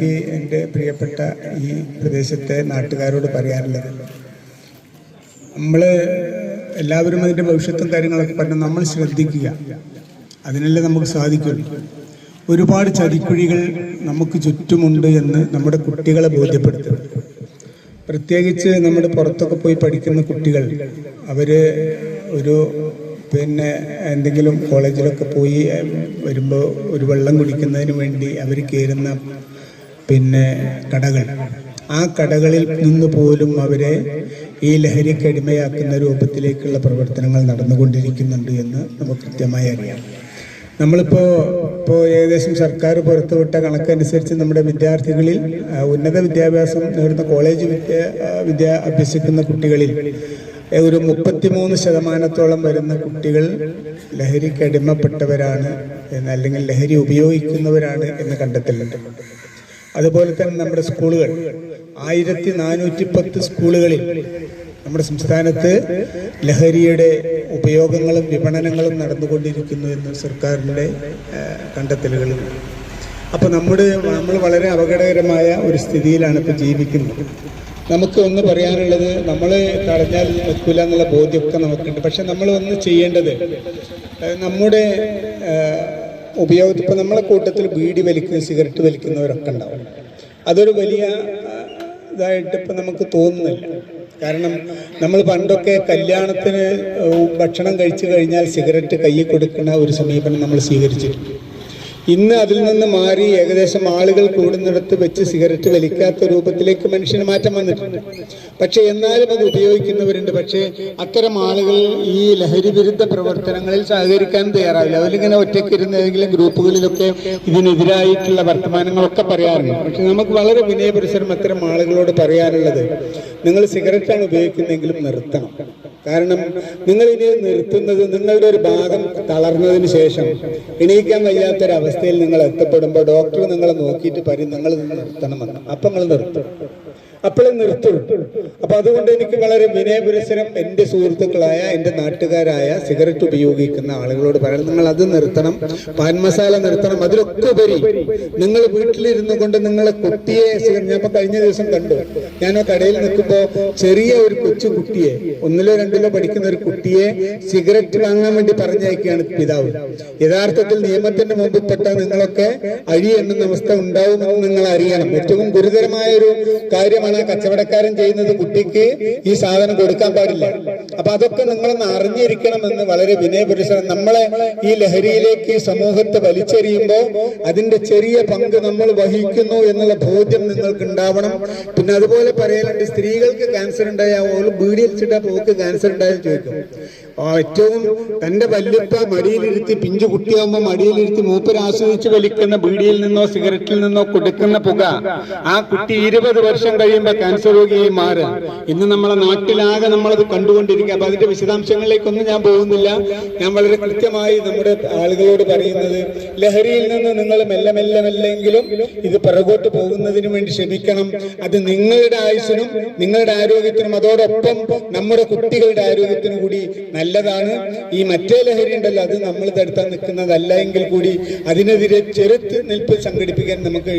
എനിക്ക് എന്റെ പ്രിയപ്പെട്ട ഈ പ്രദേശത്തെ നാട്ടുകാരോട് പറയാനുള്ളത്. നമ്മൾ എല്ലാവരും അതിന്റെ ഭവിഷ്യത്തും കാര്യങ്ങളൊക്കെ പറഞ്ഞ് നമ്മൾ ശ്രദ്ധിക്കുക. അതിനല്ലേ നമുക്ക് സാധിക്കുള്ളൂ. ഒരുപാട് ചതിക്കുഴികൾ നമുക്ക് ചുറ്റുമുണ്ട് എന്ന് നമ്മുടെ കുട്ടികളെ ബോധ്യപ്പെടുത്തുക പ്രത്യേകിച്ച് നമ്മുടെ പുറത്തൊക്കെ പോയി പഠിക്കുന്ന കുട്ടികൾ അവർ ഒരു പിന്നെ എന്തെങ്കിലും കോളേജിലൊക്കെ പോയി വരുമ്പോൾ ഒരു വെള്ളം കുടിക്കുന്നതിന് വേണ്ടി അവർ കയറുന്ന പിന്നെ കടകൾ. ആ കടകളിൽ നിന്ന് പോലും അവരെ ഈ ലഹരിക്ക് അടിമയാക്കുന്ന രൂപത്തിലേക്കുള്ള പ്രവർത്തനങ്ങൾ നടന്നുകൊണ്ടിരിക്കുന്നുണ്ട് എന്ന് നമുക്ക് കൃത്യമായി അറിയാം. നമ്മളിപ്പോൾ ഇപ്പോൾ ഏകദേശം സർക്കാർ പുറത്തുവിട്ട കണക്കനുസരിച്ച് നമ്മുടെ വിദ്യാർത്ഥികളിൽ ഉന്നത വിദ്യാഭ്യാസം നേടുന്ന കോളേജ് വിദ്യ വിദ്യ അഭ്യസിക്കുന്ന കുട്ടികളിൽ ഒരു മുപ്പത്തിമൂന്ന് ശതമാനത്തോളം വരുന്ന കുട്ടികൾ ലഹരിക്ക് അടിമപ്പെട്ടവരാണ് എന്ന് അല്ലെങ്കിൽ ലഹരി ഉപയോഗിക്കുന്നവരാണ് എന്ന് കണ്ടെത്തലുണ്ട്. അതുപോലെ തന്നെ നമ്മുടെ സ്കൂളുകൾ. ആയിരത്തി നാനൂറ്റി പത്ത് സ്കൂളുകളിൽ നമ്മുടെ സംസ്ഥാനത്ത് ലഹരിയുടെ ഉപയോഗങ്ങളും വിപണനങ്ങളും നടന്നുകൊണ്ടിരിക്കുന്നു എന്ന് സർക്കാരിന്റെ കണ്ടെത്തലുകളുണ്ട് അപ്പോൾ നമ്മുടെ നമ്മൾ വളരെ അപകടകരമായ ഒരു സ്ഥിതിയിലാണ് ഇപ്പോൾ ജീവിക്കുന്നത്. നമുക്ക് ഒന്ന് പറയാനുള്ളത് നമ്മൾ തടഞ്ഞാൽ നിൽക്കില്ല എന്നുള്ള ബോധ്യമൊക്കെ നമുക്കുണ്ട്. പക്ഷെ നമ്മൾ ഒന്ന് ചെയ്യേണ്ടത് നമ്മുടെ ഉപയോഗത്തിൽ ഇപ്പോൾ നമ്മളെ കൂട്ടത്തിൽ ബീഡി വലിക്കുന്ന സിഗരറ്റ് വലിക്കുന്നവരൊക്കെ ഉണ്ടാവും. അതൊരു വലിയ ഇതായിട്ട് ഇപ്പം നമുക്ക് തോന്നുന്നില്ല. കാരണം നമ്മൾ പണ്ടൊക്കെ കല്യാണത്തിന് ഭക്ഷണം കഴിച്ചു കഴിഞ്ഞാൽ സിഗരറ്റ് കയ്യിൽ കൊടുക്കുന്ന ഒരു സമീപനം നമ്മൾ സ്വീകരിച്ചിട്ടുണ്ട്. ഇന്ന് അതിൽ നിന്ന് മാറി ഏകദേശം ആളുകൾ കൂടുന്നിടത്ത് വെച്ച് സിഗരറ്റ് വലിക്കാത്ത രൂപത്തിലേക്ക് മനുഷ്യന് മാറ്റം വന്നിട്ടുണ്ട്. പക്ഷെ എന്നാലും അത് ഉപയോഗിക്കുന്നവരുണ്ട്. പക്ഷേ അത്തരം ആളുകൾ ഈ ലഹരി വിരുദ്ധ പ്രവർത്തനങ്ങളിൽ സഹകരിക്കാൻ തയ്യാറാവില്ല. അവരിങ്ങനെ ഒറ്റയ്ക്ക് ഇരുന്ന് ഏതെങ്കിലും ഗ്രൂപ്പുകളിലൊക്കെ ഇതിനെതിരായിട്ടുള്ള വർത്തമാനങ്ങളൊക്കെ പറയാറുണ്ട്. പക്ഷെ നമുക്ക് വളരെ വിനയപരിസരം അത്തരം ആളുകളോട് പറയാനുള്ളത് നിങ്ങൾ സിഗരറ്റാണ് ഉപയോഗിക്കുന്നതെങ്കിലും നിർത്തണം. കാരണം നിങ്ങൾ ഇനി നിർത്തുന്നത് നിങ്ങളുടെ ഒരു ഭാഗം തളർന്നതിന് ശേഷം എണീക്കാൻ വയ്യാത്തൊരവസ്ഥയിൽ നിങ്ങൾ എത്തപ്പെടുമ്പോൾ ഡോക്ടർ നിങ്ങളെ നോക്കിയിട്ട് പറയും നിങ്ങൾ ഇത് നിർത്തണമെന്ന് അപ്പം നിങ്ങൾ നിർത്തും. അപ്പോഴേ നിർത്തുള്ളൂ അപ്പൊ അതുകൊണ്ട് എനിക്ക് വളരെ വിനയപുരസരം എന്റെ സുഹൃത്തുക്കളായ എന്റെ നാട്ടുകാരായ സിഗരറ്റ് ഉപയോഗിക്കുന്ന ആളുകളോട് പറയാൻ നിങ്ങൾ അത് നിർത്തണം. പാൻ മസാല നിർത്തണം. അതിലൊക്കെ ഉപരി നിങ്ങൾ വീട്ടിലിരുന്നു കൊണ്ട് നിങ്ങളെ കുട്ടിയെ ഞാൻ കഴിഞ്ഞ ദിവസം കണ്ടു. ഞാൻ ആ കടയിൽ നിൽക്കുമ്പോൾ ചെറിയ ഒരു കൊച്ചു കുട്ടിയെ ഒന്നിലോ രണ്ടിലോ പഠിക്കുന്ന ഒരു കുട്ടിയെ സിഗരറ്റ് വാങ്ങാൻ വേണ്ടി പറഞ്ഞയക്കുകയാണ് പിതാവ്. യഥാർത്ഥത്തിൽ നിയമത്തിന്റെ മുമ്പിൽ പെട്ട നിങ്ങളൊക്കെ അഴി എണ്ണുന്ന അവസ്ഥ ഉണ്ടാവുമെന്ന് നിങ്ങൾ അറിയണം. ഏറ്റവും ഗുരുതരമായ ഒരു കാര്യമാണ് ആ കച്ചവടക്കാരൻ ചെയ്യുന്നത് കുട്ടിക്ക് ഈ സാധനം കൊടുക്കാൻ പാടില്ല. അപ്പൊ അതൊക്കെ നിങ്ങളൊന്ന് അറിഞ്ഞിരിക്കണമെന്ന് വളരെ വിനയപുരുഷം നമ്മളെ ഈ ലഹരിയിലേക്ക് സമൂഹത്തെ വലിച്ചെറിയുമ്പോൾ അതിന്റെ ചെറിയ പങ്ക് നമ്മൾ വഹിക്കുന്നു എന്നുള്ള ബോധ്യം നിങ്ങൾക്ക് ഉണ്ടാവണം പിന്നെ അതുപോലെ പറയാനുണ്ട് സ്ത്രീകൾക്ക് ക്യാൻസർ ഉണ്ടായാൽ ഓൾ ബീഡി വെച്ചിട്ടാ പോക്ക് ക്യാൻസർ ഉണ്ടായെന്ന് ചോദിക്കും. ഏറ്റവും തന്റെ വല്യപ്പ മടിയിലിരുത്തി പിഞ്ചു കുട്ടിയാകുമ്പോൾ മടിയിലിരുത്തി മൂപ്പര് ആസ്വദിച്ച് വലിക്കുന്ന ബീഡിയിൽ നിന്നോ സിഗരറ്റിൽ നിന്നോ കൊടുക്കുന്ന പുക ആ കുട്ടി ഇരുപത് വർഷം കഴിയുമ്പോൾ ക്യാൻസർ രോഗിയായി മാറുക ഇന്ന് നമ്മളെ നാട്ടിലാകെ നമ്മളത് കണ്ടുകൊണ്ടിരിക്കുക. അപ്പൊ അതിന്റെ വിശദാംശങ്ങളിലേക്കൊന്നും ഞാൻ പോകുന്നില്ല. ഞാൻ വളരെ കൃത്യമായി നമ്മുടെ ആളുകളോട് പറയുന്നത് ലഹരിയിൽ നിന്ന് നിങ്ങൾ മെല്ലെ മെല്ലെ മെല്ലെങ്കിലും ഇത് പിറകോട്ട് പോകുന്നതിന് വേണ്ടി ശ്രമിക്കണം അത് നിങ്ങളുടെ ആയുസിനും നിങ്ങളുടെ ആരോഗ്യത്തിനും അതോടൊപ്പം നമ്മുടെ കുട്ടികളുടെ ആരോഗ്യത്തിനും കൂടി നല്ലതാണ്. ഈ മറ്റേ ലഹരി ഉണ്ടല്ലോ അത് നമ്മൾ തടുത്താൻ നിൽക്കുന്നതല്ല എങ്കിൽ കൂടി അതിനെതിരെ ചെറുത്ത് നിൽപ്പ് സംഘടിപ്പിക്കാൻ നമുക്ക്